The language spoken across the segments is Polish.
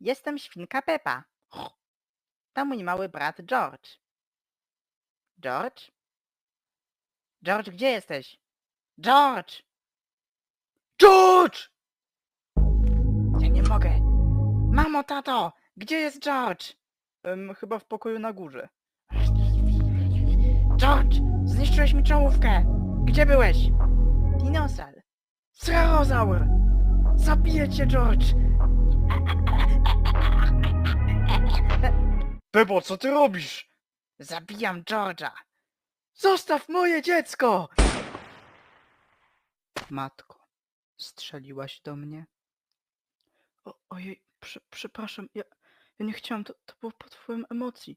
Jestem świnka Pepa. To mój mały brat George. George? George, gdzie jesteś? George! George! Ja nie mogę. Mamo, tato, gdzie jest George? chyba w pokoju na górze. George, zniszczyłeś mi czołówkę. Gdzie byłeś? Dinosaur. Srarozaur! Zabiję cię, George! Bebo, co ty robisz? Zabijam George'a! Zostaw moje dziecko! Matko, strzeliłaś do mnie? O, ojej, prze, przepraszam, ja, ja nie chciałam, to, to było pod wpływem emocji.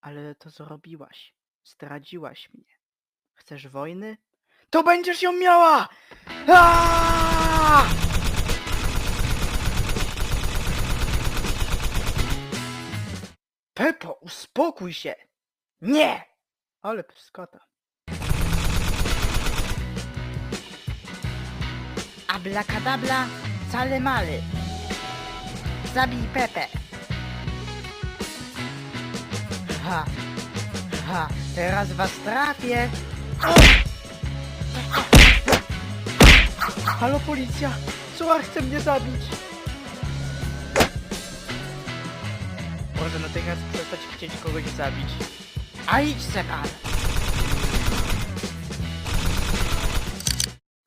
Ale to zrobiłaś. Zdradziłaś mnie. Chcesz wojny? To będziesz ją miała! Aaaa! Pepo, uspokój się! Nie! Ale pyskota. Ablakadabla, sale maly. Zabij Pepe. Ha, ha, teraz was trafię. Halo policja! Suar chce mnie zabić! Może natychmiast przestać chcieć kogoś zabić. A idź se pan.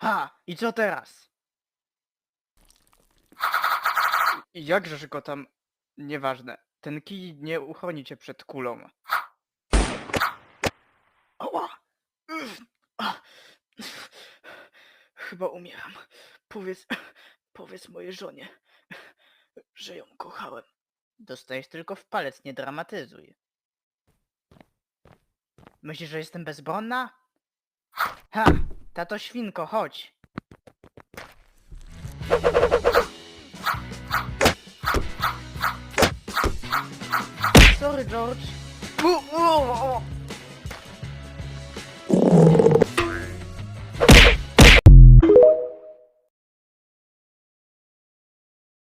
Ha, i co teraz? I jakżeż go tam... Nieważne. Ten kij nie uchroni cię przed kulą. Oła! Chyba umieram. Powiedz... Powiedz mojej żonie, że ją kochałem. Dostajesz tylko w palec, nie dramatyzuj. Myślisz, że jestem bezbronna? Ha! Tato świnko, chodź! Sorry, George. U, u, u,